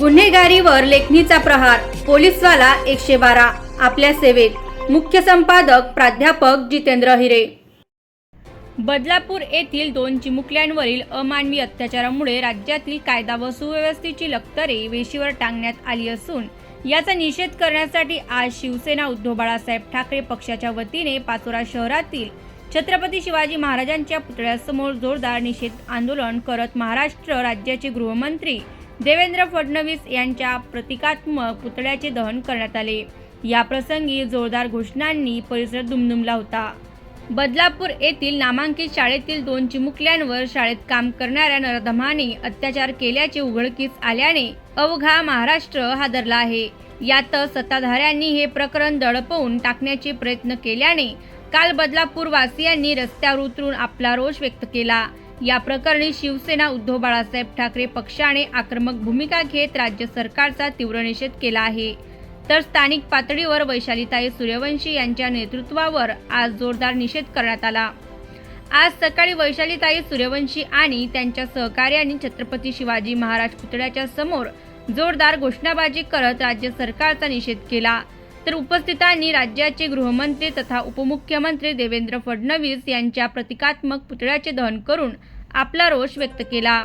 गुन्हेगारीवर लेखणीचा प्रहार पोलीसवाला एकशे बारा आपल्या सेवेत. मुख्य संपादक प्राध्यापक जितेंद्र हिरे. बदलापूर येथील दोन चिमुकल्यांवरील अमानवी अत्याचारामुळे राज्यातील कायदा व सुव्यवस्थेची लक्तरे वेशीवर टांगण्यात आली असून याचा निषेध करण्यासाठी आज शिवसेना उद्धव बाळासाहेब ठाकरे पक्षाच्या वतीने पाचोरा शहरातील छत्रपती शिवाजी महाराजांच्या पुतळ्यासमोर जोरदार निषेध आंदोलन करत महाराष्ट्र राज्याचे गृहमंत्री देवेंद्र फडणवीस यांच्या प्रतिकात्मक पुतळ्याचे दहन करण्यात आले. या प्रसंगी जोरदार घोषणांनी परिसर दुमदुमला होता. बदलापूर येथील नामांकित शाळेतील दोन चिमुकल्यांवर शाळेत काम करणाऱ्या नरधमाने अत्याचार केल्याचे उघडकीस आल्याने अवघा महाराष्ट्र हादरला आहे. यात सत्ताधाऱ्यांनी हे प्रकरण दडपवून टाकण्याचे प्रयत्न केल्याने काल बदलापूर वासियांनी रस्त्यावर उतरून आपला रोष व्यक्त केला. या प्रकरणी शिवसेना उद्धव बाळासाहेब ठाकरे पक्षाने आक्रमक भूमिका घेत राज्य सरकारचा तीव्र निषेध केला आहे. तर स्थानिक पातळीवर वैशालीताई सूर्यवंशी यांच्या नेतृत्वावर आज जोरदार निषेध करण्यात आला. आज सकाळी वैशालीताई सूर्यवंशी आणि त्यांच्या सहकार्यांनी छत्रपती शिवाजी महाराज पुतळ्याच्या समोर जोरदार घोषणाबाजी करत राज्य सरकारचा निषेध केला. तर उपस्थितांनी राज्याचे गृहमंत्री तथा उपमुख्यमंत्री देवेंद्र फडणवीस यांच्या प्रतिकात्मक पुतळ्याचे दहन करून आपला रोष व्यक्त केला.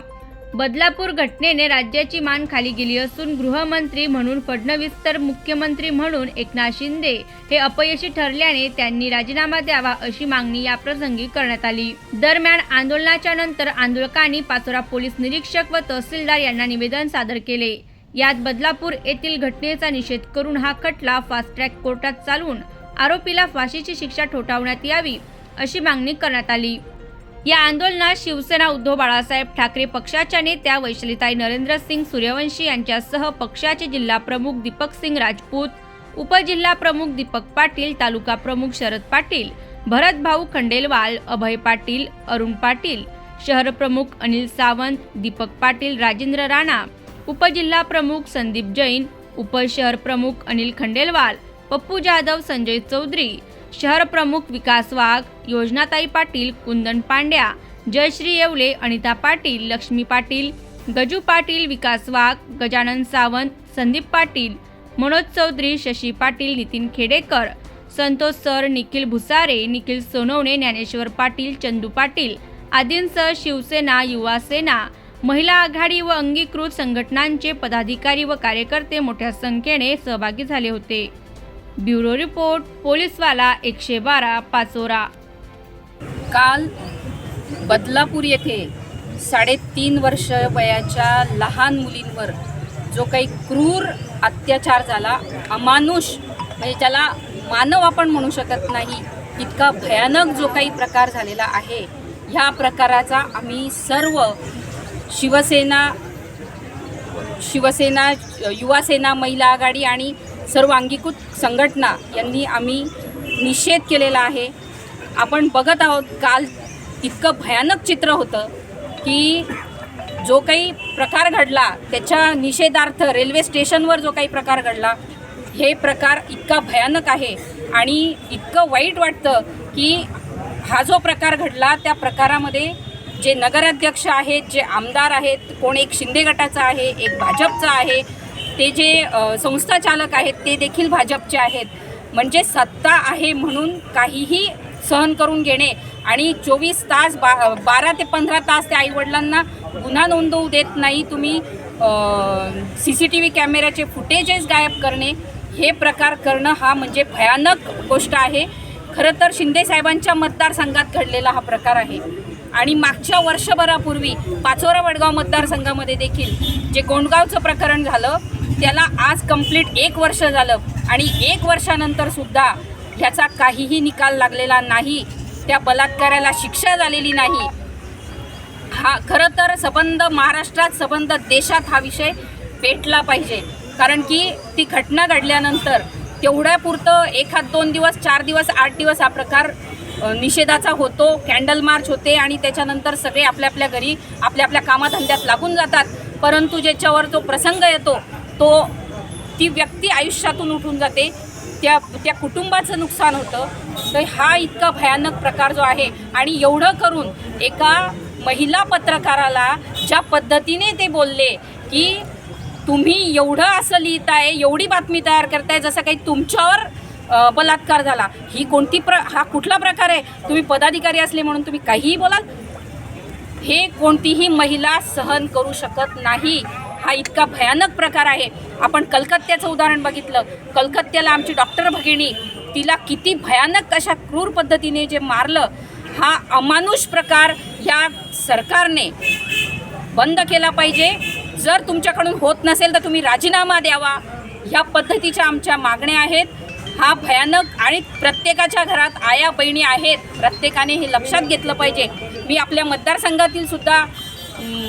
बदलापूर घटनेने राज्याची मान खाली गेली असून गृहमंत्री म्हणून फडणवीस तर मुख्यमंत्री म्हणून एकनाथ शिंदे हे अपयशी ठरल्याने त्यांनी राजीनामा द्यावा अशी मागणी या प्रसंगी करण्यात आली. दरम्यान आंदोलनाच्या नंतर आंदोलकांनी पाचोरा पोलीस निरीक्षक व तहसीलदार यांना निवेदन सादर केले. यात बदलापूर येथील घटनेचा निषेध करून हा खटला फास्ट ट्रॅक कोर्टात चालवून आरोपीला फाशीची शिक्षा ठोठावण्यात यावी अशी मागणी करण्यात आली. या आंदोलनात शिवसेना उद्धव बाळासाहेब ठाकरे पक्षाच्या नेत्या वैशलिताई नरेंद्र सिंग सूर्यवंशी यांच्यासह पक्षाचे जिल्हा प्रमुख दीपक सिंग राजपूत उपजिल्हा प्रमुख दीपक पाटील तालुका प्रमुख शरद पाटील भरत भाऊ खंडेलवाल अभय पाटील अरुण पाटील शहर प्रमुख अनिल सावंत दीपक पाटील राजेंद्र राणा उपजिल्हा प्रमुख संदीप जैन उपशहर प्रमुख अनिल खंडेलवाल पप्पू जाधव संजय चौधरी शहर प्रमुख विकास वाघ योजनाताई पाटील कुंदन पांड्या जयश्री येवले अनिता पाटील लक्ष्मी पाटील गजू पाटील विकास वाघ गजानन सावंत संदीप पाटील मनोज चौधरी शशी पाटील नितीन खेडेकर संतोष सर निखिल भुसारे निखिल सोनवणे ज्ञानेश्वर पाटील चंदू पाटील आदींसह शिवसेना युवा सेना महिला आघाडी व अंगीकृत संघटनांचे पदाधिकारी व कार्यकर्ते मोठ्या संख्येने सहभागी झाले होते. ब्युरो रिपोर्ट पोलीसवाला एकशे बारा पाचोरा. काल बदलापूर येथे साडेतीन वर्ष वयाच्या लहान मुलींवर जो काही क्रूर अत्याचार झाला अमानुष म्हणजे ज्याला मानव आपण म्हणू शकत नाही इतका भयानक जो काही प्रकार झालेला आहे ह्या प्रकाराचा आम्ही सर्व शिवसेना शिवसेना युवासेना महिला आघाडी आणि सर्व अंगीकृत संघटना यांनी आम्ही निषेध केलेला आहे. आपण बघत आहोत काल इतकं भयानक चित्र होतं की जो काही प्रकार घडला त्याच्या निषेधार्थ रेल्वे स्टेशनवर जो काही प्रकार घडला हे प्रकार इतका भयानक आहे आणि इतकं वाईट वाटतं की हा जो प्रकार घडला त्या प्रकारामध्ये जे नगराध्यक्ष आहेत जे आमदार आहेत कोण एक शिंदे गटाचा आहे एक भाजपचा आहे ते जे संस्थाचालक आहेत ते देखील भाजपचे आहेत. म्हणजे सत्ता आहे म्हणून काहीही सहन करून घेणे आणि चोवीस तास बा बारा ते पंधरा तास त्या आईवडिलांना गुन्हा नोंदवू देत नाही तुम्ही सी सी टी व्ही कॅमेऱ्याचे फुटेजेस गायब करणे हे प्रकार करणं हा म्हणजे भयानक गोष्ट आहे. खरं तर शिंदे साहेबांच्या मतदारसंघात घडलेला हा प्रकार आहे. आणि मागच्या वर्षभरापूर्वी पाचोरा वडगाव मतदारसंघामध्ये देखील जे गोंडगावचं प्रकरण झालं त्याला आज कंप्लीट एक वर्ष झालं आणि एक वर्षानंतर सुद्धा ह्याचा काहीही निकाल लागलेला नाही त्या बलात्काराला शिक्षा झालेली नाही. हा खरं तर संबंध महाराष्ट्रात संबंध देशात हा विषय पेटला पाहिजे. कारण की ती घटना घडल्यानंतर तेवढ्यापुरतं एखाद दोन दिवस चार दिवस आठ दिवस हा प्रकार निषेधाचा होतो कॅन्डल मार्च होते आणि त्याच्यानंतर सगळे आपल्या आपल्या घरी आपल्या आपल्या कामाधंद्यात लागून जातात. परंतु ज्याच्यावर जो प्रसंग येतो तो ती व्यक्ती आयुष्यातून उठून जाते. त्या त्या कुटुंबाचं नुकसान होतं. तर हा इतका भयानक प्रकार जो आहे आणि एवढं करून एका महिला पत्रकाराला ज्या पद्धतीने ते बोलले की तुम्ही एवढं असं लिहिताय एवढी बातमी तयार करताय जसं काही तुमच्यावर बलात्कार झाला. ही कोणती प्र हा कुठला प्रकार आहे? तुम्ही पदाधिकारी असले म्हणून तुम्ही काहीही बोलाल? हे कोणतीही महिला सहन करू शकत नाही. हा इतका भयानक प्रकार आहे. आपण कलकत्त्याचं उदाहरण बघितलं. कलकत्त्याला आमची डॉक्टर भगिनी तिला किती भयानक अशा क्रूर पद्धतीने जे मारलं हा अमानुष प्रकार या सरकारने बंद केला पाहिजे. जर तुमच्याकडून होत नसेल तर तुम्ही राजीनामा द्यावा. ह्या पद्धतीच्या आमच्या मागण्या आहेत. हा भयानक आणि प्रत्येकाच्या घरात आया बहिणी आहेत. प्रत्येकाने हे लक्षात घेतलं पाहिजे. मी आपल्या मतदारसंघातील सुद्धा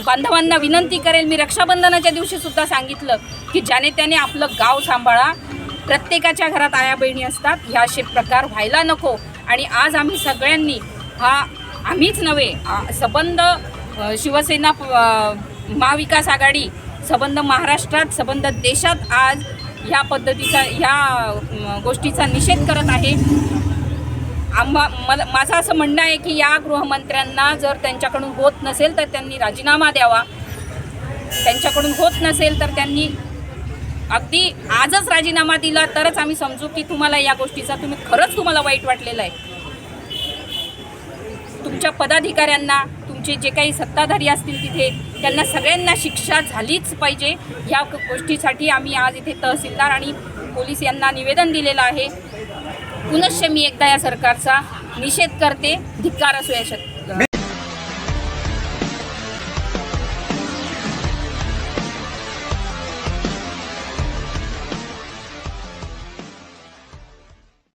बांधवांना विनंती करेल. मी रक्षाबंधनाच्या दिवशी सुद्धा सांगितलं की ज्याने त्याने आपलं गाव सांभाळा. प्रत्येकाच्या घरात आया बहिणी असतात. ह्या असे प्रकार व्हायला नको. आणि आज आम्ही सगळ्यांनी हा आम्हीच नव्हे सबंध शिवसेना महाविकास आघाडी सबंध महाराष्ट्रात सबंध देशात आज ह्या पद्धतीचा ह्या गोष्टीचा निषेध करत आहे. आम्हा मला माझं असं म्हणणं आहे की या गृहमंत्र्यांना जर त्यांच्याकडून होत नसेल तर त्यांनी राजीनामा द्यावा. त्यांच्याकडून होत नसेल तर त्यांनी अगदी आजच राजीनामा दिला तरच आम्ही समजू की तुम्हाला या गोष्टीचा तुम्ही खरंच तुम्हाला वाईट वाटलेलं आहे. तुमच्या पदाधिकाऱ्यांना तुमचे जे काही सत्ताधारी असतील तिथे त्यांना सगळ्यांना शिक्षा झालीच पाहिजे. ह्या गोष्टीसाठी आम्ही आज इथे तहसीलदार आणि पोलीस यांना निवेदन दिलेलं आहे. पुनश्च मी एकदा या सरकारचा निषेध करते. धिक्कार असू या शकते